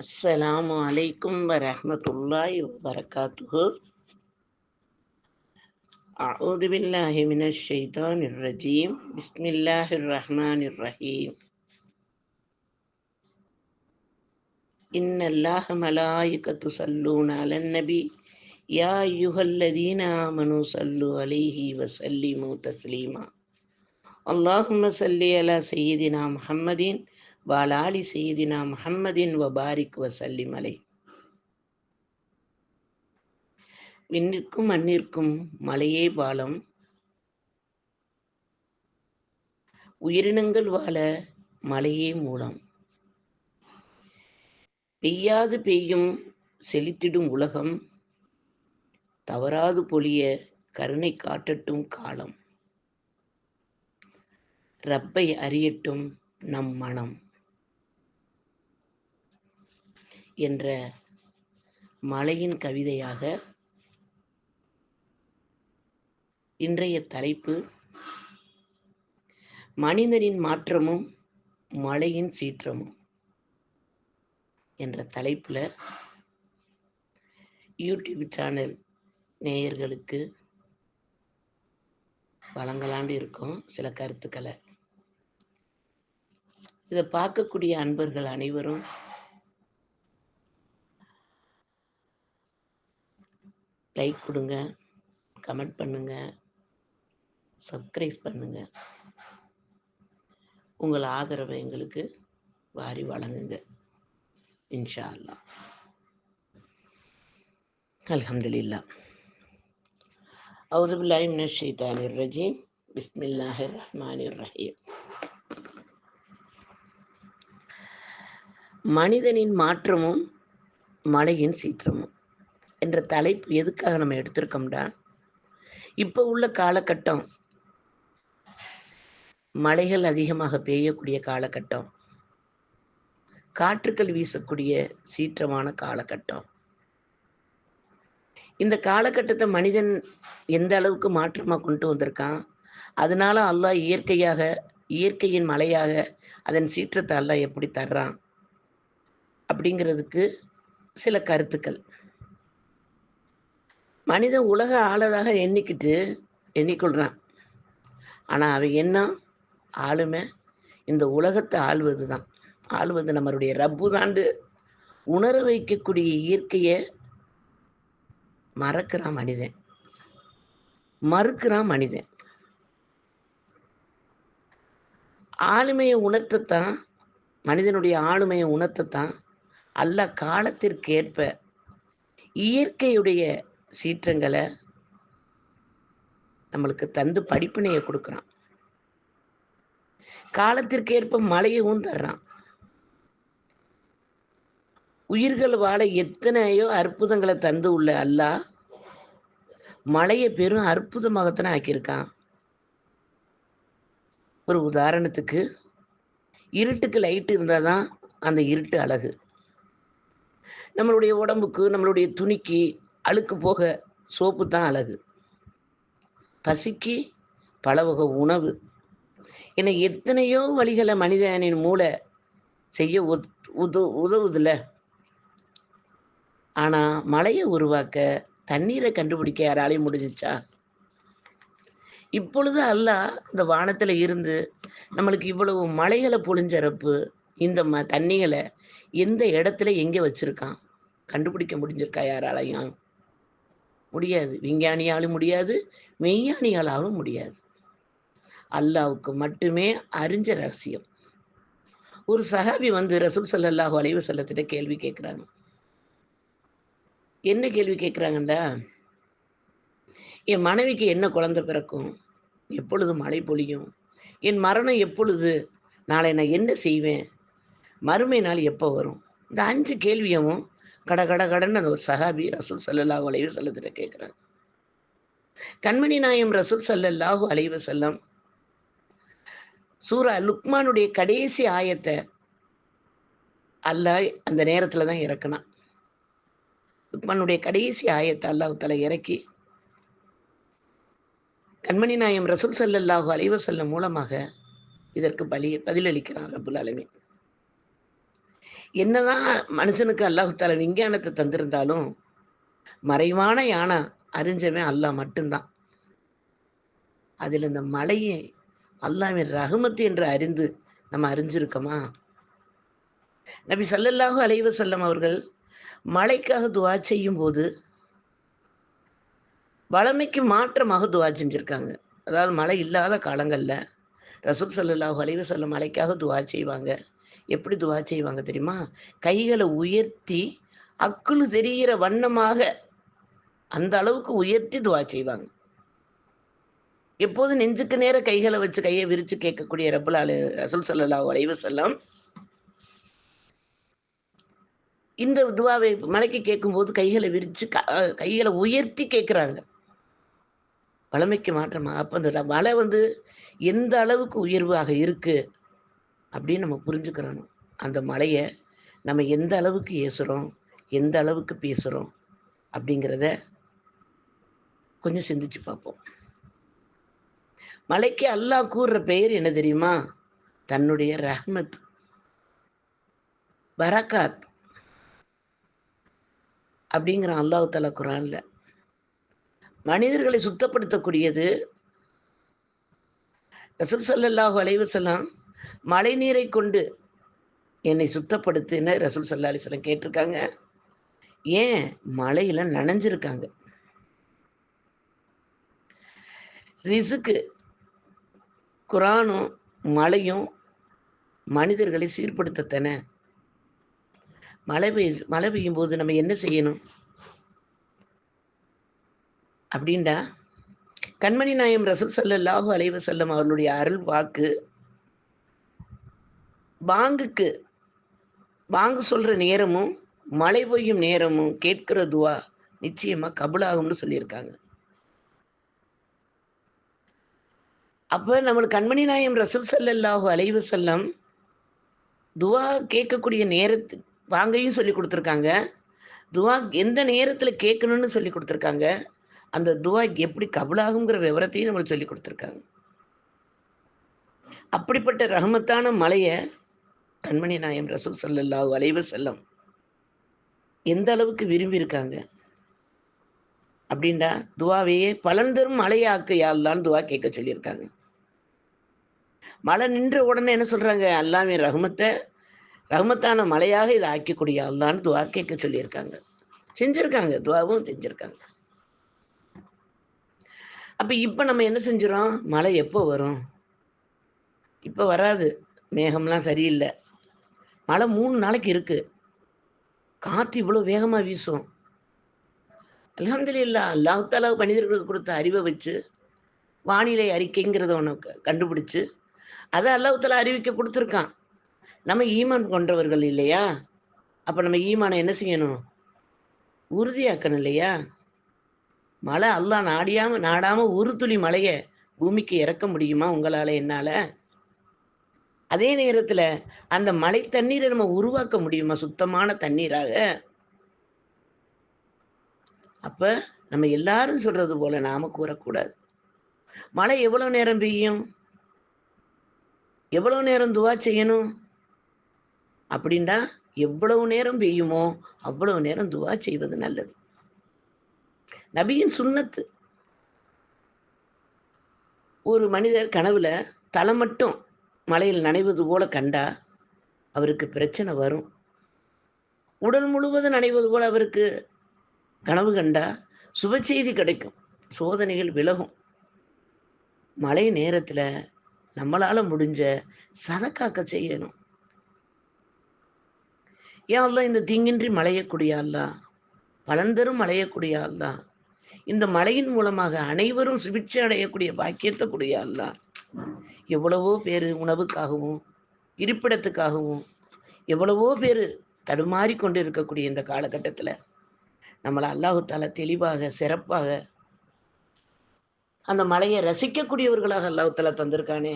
السلام عليكم ورحمة الله وبركاته أعوذ بالله من الشيطان الرجيم بسم الله الرحمن الرحيم إن الله ملائكة يصلون على النبي يا أيها الذين آمنوا صلوا عليه وسلموا تسليما اللهم صل على سيدنا محمد வாலாலி செய்தினா முஹம்மதின் வபாரிக் வசல்லிம் அலை. விண்ணிற்கும் மண்ணிற்கும் மலையே பாலம் உயிரினங்கள் வாழ மலையே மூலம். பெய்யாது பெய்யும் செழித்திடும் உலகம். தவறாது பொழிய கருணை காட்டட்டும் காலம். ரப்பை அறியட்டும் நம் மனம். என்ற மலையின் கவிதையாக இன்றைய தலைப்பு மனிதனின் மாற்றமும் மழையின் சீற்றமும் என்ற தலைப்புல யூடியூப் சேனல் நேயர்களுக்கு வழங்கலாண்டு இருக்கோம். சில கருத்துக்களை. இதை பார்க்கக்கூடிய அன்பர்கள் அனைவரும் லைக் கொடுங்க கமெண்ட் பண்ணுங்க சப்ஸ்கிரைப் பண்ணுங்க. உங்கள் ஆதரவை எங்களுக்கு வாரி வழங்குங்க. இன்ஷா அல்லா அல்ஹம்துலில்லா அவுது பில்லாஹி மினஷ் ஷைத்தானிர் ரஜீம். பிஸ்மில்லாஹிர் ரஹ்மானிர் ரஹீம். மனிதனின் மாற்றமும் மலையின் சீற்றமும். என்ற தலைப்பு எதுக்காக நம்ம எடுத்திருக்கோம்டா? இப்போ உள்ள காலகட்டம். மழைகள் அதிகமாக பெய்யக்கூடிய காலகட்டம். காற்றுக்கள் வீசக்கூடிய சீற்றமான காலகட்டம். இந்த காலகட்டத்தை மனிதன் எந்த அளவுக்கு மாற்றமாக கொண்டு வந்திருக்கான்? அதனால அல்லாஹ் இயற்கையாக இயற்கையின் மலையாக அதன் சீற்றத்தை அல்லாஹ் எப்படி தர்றான்? அப்படிங்கிறதுக்கு சில கருத்துக்கள். மனிதன் உலக ஆளதாக எண்ணிக்கிட்டு எண்ணிக்கொள்றான். ஆனால் அவன் என்ன? ஆளுமை. இந்த உலகத்தை ஆள்வது தான் ஆள்வது நம்மளுடைய ரப்பு தாண்டு. உணர வைக்கக்கூடிய இயற்கையை மறக்கிறான் மனிதன். மறுக்கிறான் மனிதன். ஆளுமையை உணர்த்தத்தான் மனிதனுடைய ஆளுமையை உணர்த்தத்தான் அல்ல காலத்திற்கேற்ப இயற்கையுடைய சீற்றங்களை நம்மளுக்கு தந்து படிப்பினையை கொடுக்குறான். காலத்திற்கேற்ப மழையவும் தர்றான். உயிர்கள் வாழ எத்தனையோ அற்புதங்களை தந்து உள்ள அல்லாஹ் மழையை பெரும் அற்புதமாகத்தானே ஆக்கியிருக்கான். ஒரு உதாரணத்துக்கு இருட்டுக்கு லைட் இருந்தால் தான் அந்த இருட்டு அழகு. நம்மளுடைய உடம்புக்கு நம்மளுடைய துணிக்கு அழுக்கு போக சோப்பு தான் அழகு. பசிக்கு பல வகை உணவு. என எத்தனையோ வழிகளை மனிதனின் மூளை செய்ய உது உதவுதுல. ஆனால் மழையை உருவாக்க தண்ணீரை கண்டுபிடிக்க யாராலையும் முடிஞ்சிச்சா? இப்பொழுது அல்ல இந்த வானத்தில் இருந்து நம்மளுக்கு இவ்வளவு மலைகளை பொழிஞ்சரப்பு இந்த ம தண்ணிகளை எந்த இடத்துல எங்கே வச்சிருக்கான்? கண்டுபிடிக்க முடிஞ்சிருக்கா யாராலையும்? முடியாது. விஞ்ஞானியாலும் முடியாது மெய்ஞானியாலாலும் முடியாது. அல்லாவுக்கு மட்டுமே அறிஞ்ச ரகசியம். ஒரு சஹாபி வந்து ரசூல் சல்லாஹூ அலைவு செல்லத்திட்ட கேள்வி கேட்குறாங்க. என்ன கேள்வி கேட்குறாங்கண்டா? என் மனைவிக்கு என்ன குழந்தை பிறக்கும்? எப்பொழுது மழை பொழியும்? என் மரணம் எப்பொழுது? நாளை நான் என்ன செய்வேன்? மறுமை நாள் எப்போ வரும்? இந்த அஞ்சு கேள்வியவும் கட கட கடன்னு அந்த ஒரு சஹாபி ரசூல் சல்லல்லாஹு அலைவு செல்லத்திட்ட கேட்குறாங்க கண்மணி நாயம் ரசூல் சல்லல்லாஹு அலைவு செல்லம் சூரா லுக்மானுடைய கடைசி ஆயத்தை அல்லாஹ் அந்த நேரத்தில் தான் இறக்குனான். லுக்மானுடைய கடைசி ஆயத்தை அல்லாஹு தலை இறக்கி கண்மணி நாயம் ரசூல் சல்லல்லாஹு அலைவசல்லம் மூலமாக இதற்கு பலி பதிலளிக்கிறான் ரபுல் அலமீன் என்னதான் மனுஷனுக்கு அல்லாஹுத்தால விஞ்ஞானத்தை தந்திருந்தாலும் மறைவான யானை அறிஞ்சவன் அல்லாஹ் மட்டும்தான். அதில் இந்த மலையை அல்லாவின் ரகுமத்து என்று அறிந்து நம்ம அறிஞ்சிருக்கோமா? நபி சல்லல்லாஹு அலைவ செல்லம் அவர்கள் மழைக்காக துவா செய்யும் போது வளமைக்கு மாற்றமாக துவா செஞ்சுருக்காங்க. அதாவது மழை இல்லாத காலங்களில் ரசூல் சல்லாஹூ அலைவ செல்லம் மழைக்காக துவா செய்வாங்க. எப்படி துவா செய்வாங்க தெரியுமா? கைகளை உயர்த்தி அக்குழு தெரிகிற வண்ணமாக அந்த அளவுக்கு உயர்த்தி துவா செய்வாங்க. எப்போது நெஞ்சுக்கு நேர கைகளை வச்சு கையை விரிச்சு கேட்கக்கூடிய ரப்பலாலு அலி ரசூல் சல்லாஹூ செல்லம் இந்த துவாவை மலைக்கு கேட்கும்போது கைகளை விரிச்சு கைகளை உயர்த்தி கேட்குறாங்க. வளமைக்கு மாற்றமா? அப்போ அந்த மலை வந்து எந்த அளவுக்கு உயர்வாக இருக்கு? அப்படின்னு நம்ம புரிஞ்சுக்கிறணும். அந்த மலையை நம்ம எந்த அளவுக்கு ஏசுகிறோம் எந்த அளவுக்கு பேசுகிறோம் அப்படிங்கிறத கொஞ்சம் சிந்திச்சு பார்ப்போம். மலைக்கு அல்லாஹ் கூறுற பெயர் என்ன தெரியுமா? தன்னுடைய ரஹ்மத் பரக்காத் அப்படிங்கிறான் அல்லாஹு தலா குரான்ல. மனிதர்களை சுத்தப்படுத்தக்கூடியது ரசூல் சல்லாஹூ அலைவசல்லாம் மழை நீரை கொண்டு என்னை சுத்தப்படுத்துன்னு ரசூல் சல்லா அலிஸ்லாம் கேட்டிருக்காங்க. ஏன்? மழையில நனைஞ்சிருக்காங்க. ரிசுக்கு குரானும் மழையும் மனிதர்களை சீர்படுத்தத்தன. மழை பெய் மழை பெய்யும் போது நம்ம என்ன செய்யணும்? அப்படின்டா? கண்மணி நாயம் ரசூல் சல்லாஹூ அலைவசல்லம் அவர்களுடைய அருள் வாக்கு பாங்குக்கு பாங்கு சொல்கிற நேரமும் மழை பெய்யும் நேரமும் கேட்கிற துவா நிச்சயமாக கபுலாகும்னு சொல்லியிருக்காங்க. அப்போ நம்மளுக்கு கண்மணி நாயம் ரசூல் சல்லல்லாஹு அலைவு செல்லம் துவா கேட்கக்கூடிய நேரத்து வாங்கையும் சொல்லி கொடுத்துருக்காங்க. துவா எந்த நேரத்தில் கேட்கணும்னு சொல்லி கொடுத்துருக்காங்க. அந்த துவா எப்படி கபலாகுங்கிற விவரத்தையும் நம்மளுக்கு சொல்லி கொடுத்துருக்காங்க. அப்படிப்பட்ட ரஹமத்தான மலையை கண்மணி நாயம் ரசூல் சல்லல்லாஹு அலைவ செல்லம் எந்த அளவுக்கு விரும்பி இருக்காங்க அப்படின்டா துவாவையே பலன் தரும் மழையாக்கு யாழ்லான்னு துவா கேட்க சொல்லியிருக்காங்க. மழை நின்ற உடனே என்ன சொல்றாங்க? அல்லாமே ரஹமத்தை ரஹமத்தான மலையாக இதை ஆக்கக்கூடிய அல்லான்னு துவா கேட்க சொல்லியிருக்காங்க. செஞ்சிருக்காங்க துவாவும் செஞ்சிருக்காங்க. அப்ப இப்ப நம்ம என்ன செஞ்சிடோம் மழை எப்போ வரும்? இப்போ வராது. மேகம்லாம் சரியில்லை. மழை மூணு நாளைக்கு இருக்கு. காத்து இவ்வளவு வேகமா வீசும். அலமதுல்லா அல்லாஹாலா மனிதர்களுக்கு கொடுத்த அறிவை வச்சு வானிலை அறிக்கைங்கிறத ஒன்று கண்டுபிடிச்சு அதை அல்லாஹாலா அறிவிக்க கொடுத்துருக்கான். நம்ம ஈமான் கொண்டவர்கள் இல்லையா? அப்போ நம்ம ஈமானை என்ன செய்யணும்? உறுதியாக்கணும் இல்லையா? மழை அல்லா நாடியாம நாடாம ஒரு துளி மழையை பூமிக்கு இறக்க முடியுமா உங்களால என்னால? அதே நேரத்தில் அந்த மழை தண்ணீரை நம்ம உருவாக்க முடியுமா? சுத்தமான தண்ணீராக? அப்ப நம்ம எல்லாரும் சொல்றது போல நாம கூறக்கூடாது. மழை எவ்வளவு நேரம் பெய்யும்? எவ்வளவு நேரம் துவா செய்யணும்? அப்படின்னா எவ்வளவு நேரம் பெய்யுமோ அவ்வளவு நேரம் துவா செய்வது நல்லது. நபியின் சுண்ணத்து. ஒரு மனிதர் கனவுல தலை மட்டும் மலையில் நனைவது போல கண்டா அவருக்கு பிரச்சனை வரும். உடல் முழுவதும் நனைவது போல அவருக்கு கனவு கண்டா சுப செய்தி கிடைக்கும். சோதனைகள் விலகும். மழை நேரத்துல நம்மளால முடிஞ்ச சதக்காக்க செய்யணும். ஏன் இந்த தீங்கின்றி மலையக்கூடியால்லா பலன் தரும் மலையக்கூடியால்லா இந்த மழையின் மூலமாக அனைவரும் சுபிட்சை அடையக்கூடிய பாக்கியத்தை குடியால்லா எவ்வளவோ பேர் உணவுக்காகவும் இருப்பிடத்துக்காகவும் எவ்வளவோ பேர் தடுமாறி கொண்டு இருக்கக்கூடிய இந்த காலகட்டத்தில் நம்மளை அல்லாஹுத்தால தெளிவாக சிறப்பாக அந்த மலையை ரசிக்கக்கூடியவர்களாக அல்லாஹுத்தால தந்திருக்கானே.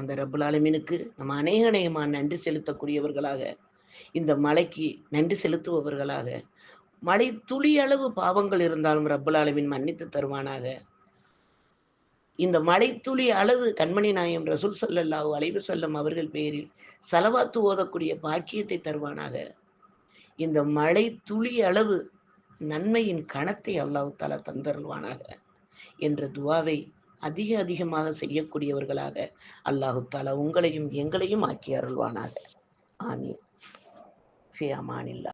அந்த ரப்புல் ஆலமீனுக்கு நம்ம அநேக அநேகமாக நன்றி செலுத்தக்கூடியவர்களாக இந்த மலைக்கு நன்றி செலுத்துபவர்களாக மழை துளி அளவு பாவங்கள் இருந்தாலும் ரப்புல் ஆலமின் மன்னித்து தருவானாக. இந்த மலைத்துளி அளவு கண்மணி நாயம் ரசூல் சல்லல்லாஹு அலைவு செல்லம் அவர்கள் பேரில் செலவாத்து ஓதக்கூடிய பாக்கியத்தை தருவானாக. இந்த மழை துளி அளவு நன்மையின் கணத்தை அல்லாஹு தாலா தந்தருள்வானாக என்ற துவாவை அதிக அதிகமாக செய்யக்கூடியவர்களாக அல்லாஹு தாலா உங்களையும் எங்களையும் ஆக்கி அருள்வானாக. ஆமீன். ஃபியமானில்லா